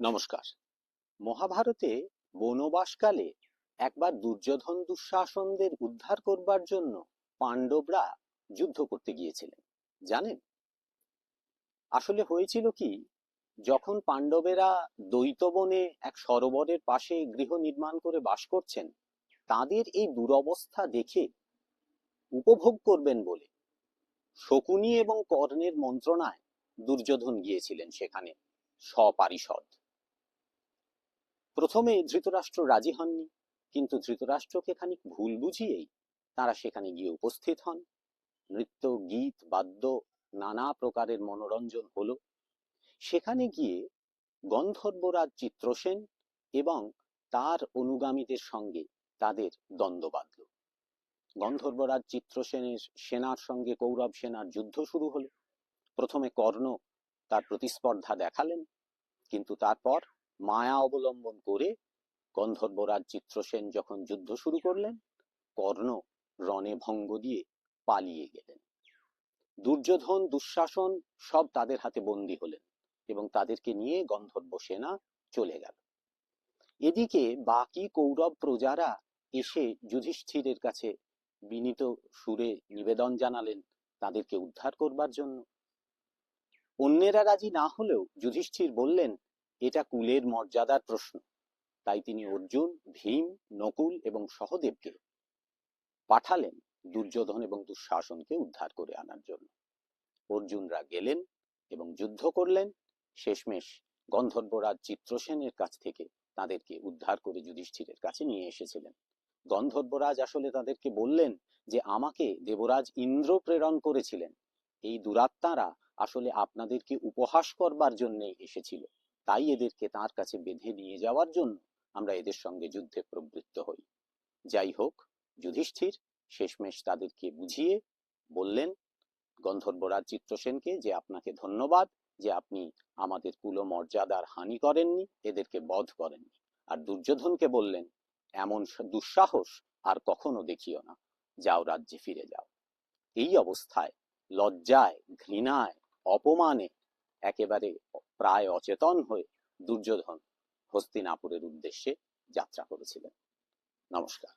নমস্কার। মহাভারতে বনবাসকালে একবার দুর্যোধন দুঃশাসনদের উদ্ধার করবার জন্য পাণ্ডবরা যুদ্ধ করতে গিয়েছিলেন, জানেন? আসলে হয়েছিল কি, যখন পাণ্ডবেরা দ্বৈতবনে এক সরোবরের পাশে গৃহ নির্মাণ করে বাস করছেন, তাদের এই দুরবস্থা দেখে উপভোগ করবেন বলে শকুনি এবং কর্ণের মন্ত্রণায় দুর্যোধন গিয়েছিলেন সেখানে সপারিষদ প্রথমে ধৃতরাষ্ট্র রাজি হননি, কিন্তু ধৃতরাষ্ট্রকে খানিক ভুল বুঝিয়েই তারা সেখানে গিয়ে উপস্থিত হন। নৃত্য, গীত, বাদ্য, নানা প্রকারের মনোরঞ্জন হলো। সেখানে গিয়ে গন্ধর্বরাজ চিত্রসেন এবং তার অনুগামীদের সঙ্গে তাদের দ্বন্দ্ব বাঁধল। গন্ধর্বরাজ চিত্রসেনের সেনার সঙ্গে কৌরব সেনার যুদ্ধ শুরু হলো। প্রথমে কর্ণ তার প্রতিস্পর্ধা দেখালেন, কিন্তু তারপর মায়া অবলম্বন করে গন্ধর্বরাজ চিত্রসেন যখন যুদ্ধ শুরু করলেন, কর্ণ রণে ভঙ্গ দিয়ে পালিয়ে গেলেন। দুর্যোধন, দুঃশাসন সব তাদের হাতে বন্দী হলেন এবং তাদেরকে নিয়ে গন্ধর্ব সেনা চলে গেল। এদিকে বাকি কৌরব প্রজারা এসে যুধিষ্ঠিরের কাছে বিনীত সুরে নিবেদন জানালেন তাদেরকে উদ্ধার করবার জন্য। অন্যেরা রাজি না হলেও যুধিষ্ঠির বললেন এটা কুলের মর্যাদার প্রশ্ন। তাই তিনি অর্জুন, ভীম, নকুল এবং সহদেবকে পাঠালেন দুর্যোধন এবং দুঃশাসনকে উদ্ধার করে আনার জন্য। অর্জুনরা গেলেন এবং যুদ্ধ করলেন। শেষমেশ গন্ধর্বরাজ চিত্রসেনের কাছ থেকে তাদেরকে উদ্ধার করে যুধিষ্ঠিরের কাছে নিয়ে এসেছিলেন। গন্ধর্বরাজ আসলে তাদেরকে বললেন যে, আমাকে দেবরাজ ইন্দ্র প্রেরণ করেছিলেন। এই দুরাত্মারা আসলে আপনাদেরকে উপহাস করবার জন্যই এসেছিল। তাই এদেরকে তার কাছে বেঁধে নিয়ে যাওয়ার জন্য আমরা এদের সঙ্গে যুদ্ধে প্রবৃত্ত হই। যাই হোক, যুধিষ্ঠির শেষমেশ তাদেরকে বুঝিয়ে বললেন, গন্ধর্বরাজ চিত্রসেনকে যে আপনাকে ধন্যবাদ, যে আপনি আমাদের কুলমর্যাদার হানি করেননি, এদেরকে বধ করেননি। আর দুর্যোধনকে বললেন, এমন দুঃসাহস আর কখনো দেখিও না। যাও রাজ্যে ফিরে যাও। এই অবস্থায় লজ্জায়, ঘৃণায়, অপমানে একেবারে প্রায় অচেতন হয়ে দুর্যোধন হস্তিনাপুরের উদ্দেশ্যে যাত্রা করেছিলেন। নমস্কার।